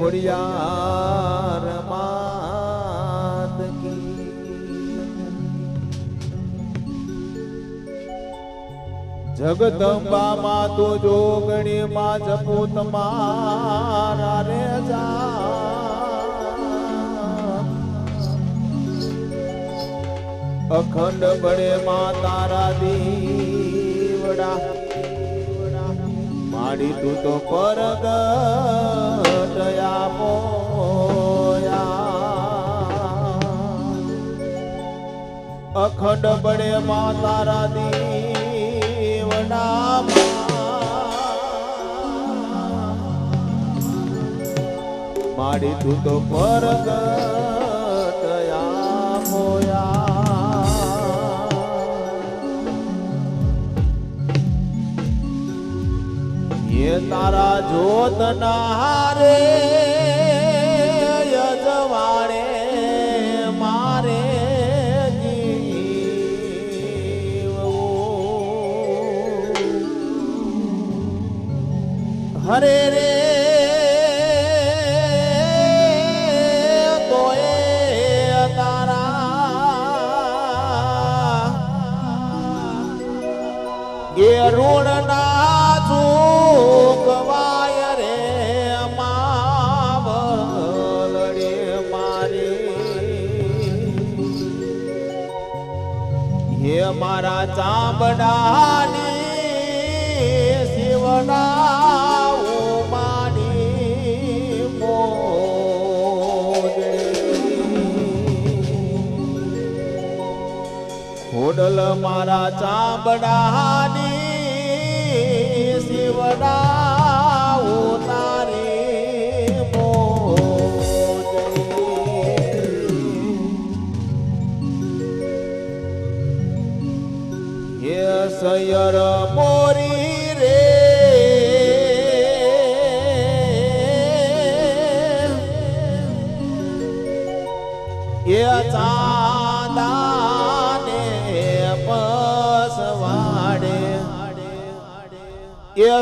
ખોડિયાર માત જગદંબા માં તો જોગણી માં જપો તમારા રે અખંડ બળે માં તારા દીવડા. માડી તું તો પરગટ આપોયા. અખંડ બળે મા તારા દીવડા માડી તું તો પરગટ આપોયા. તારા જોતના રે યજવાડે મારે. હરે રે ચામડાની શિવના ઉમાની હોડલ મારા ચામડાની શિવડા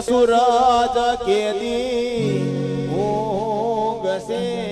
સૂરજ કેદી ઊંઘશે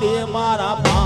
વાળી મારા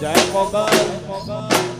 Já é fogão, é fogão.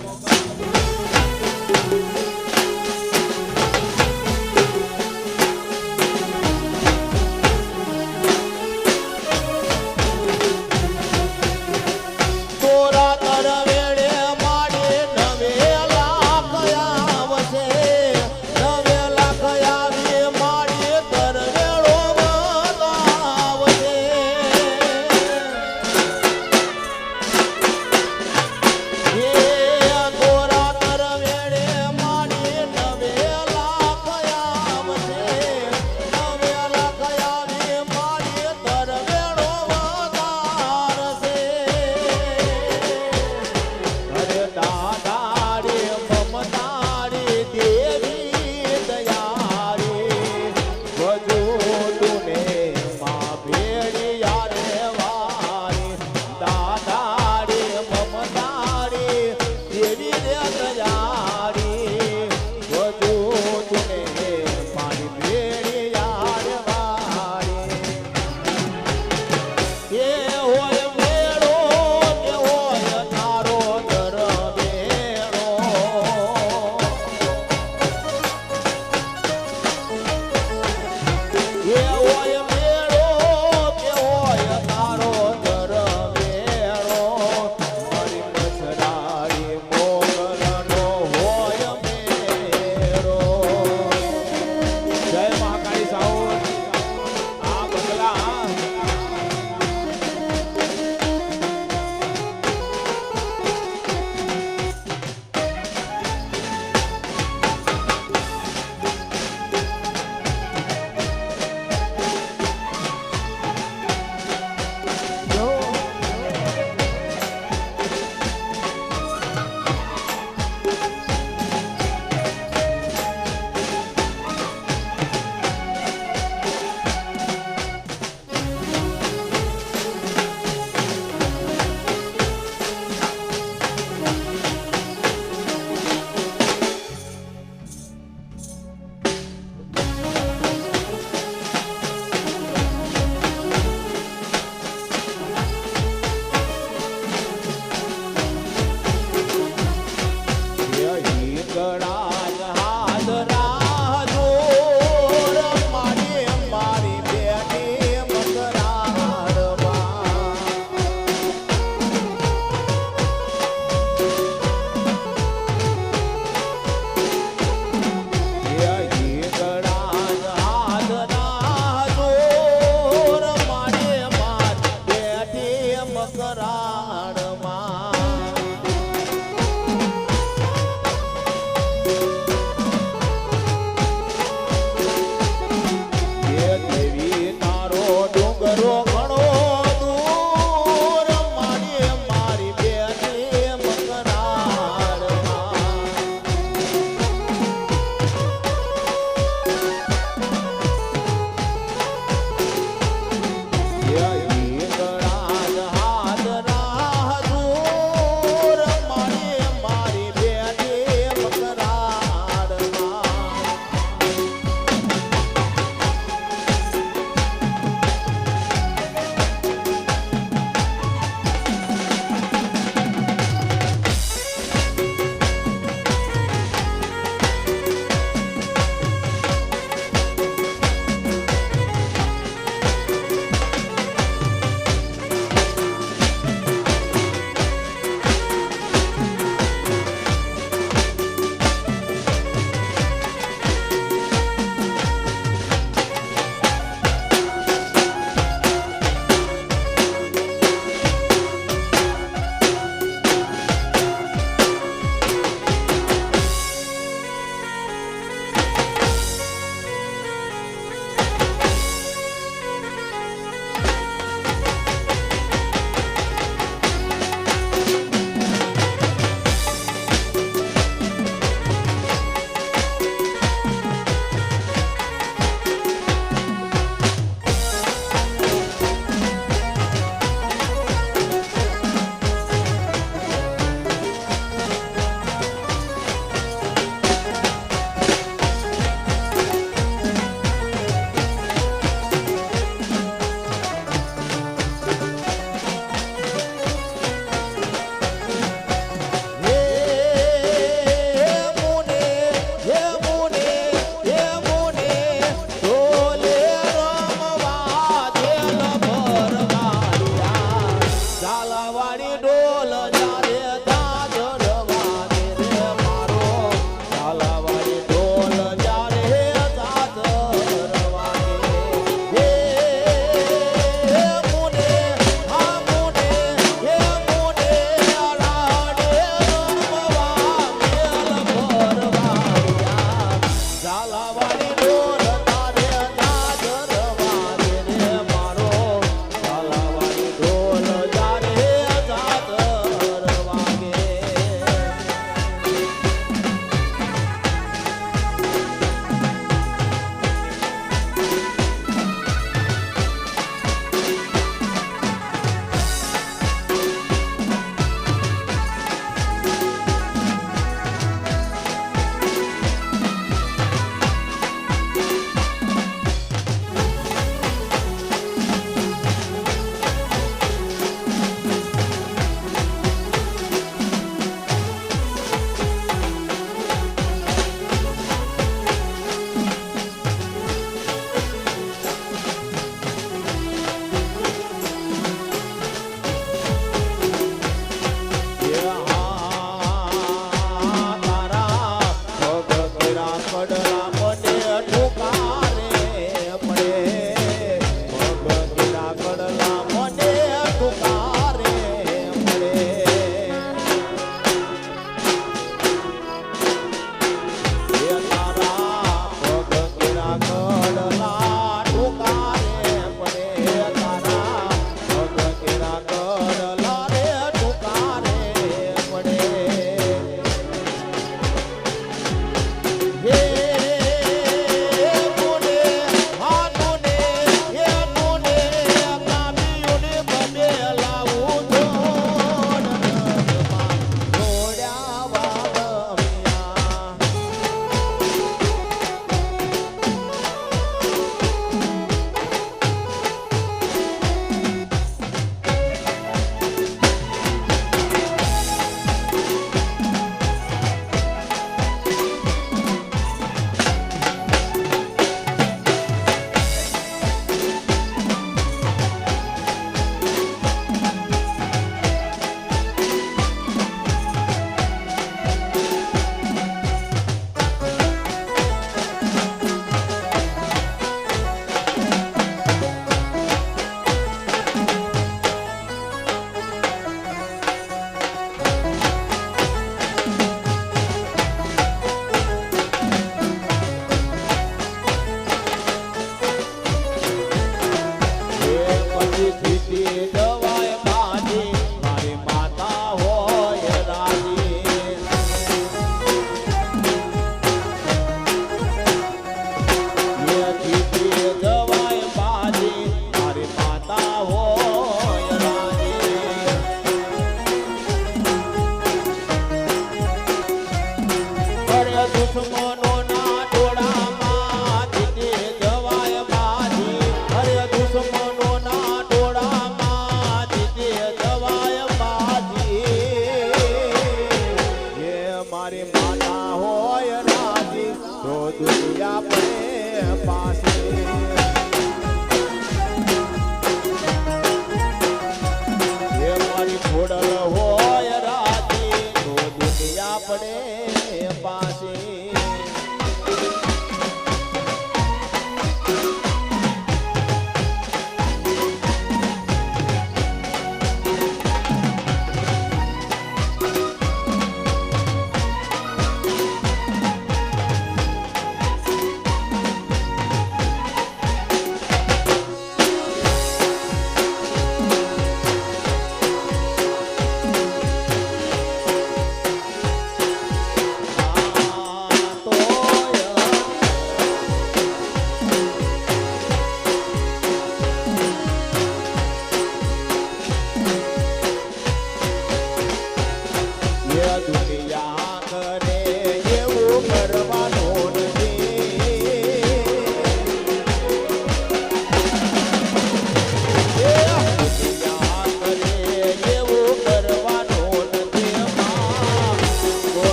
yeah.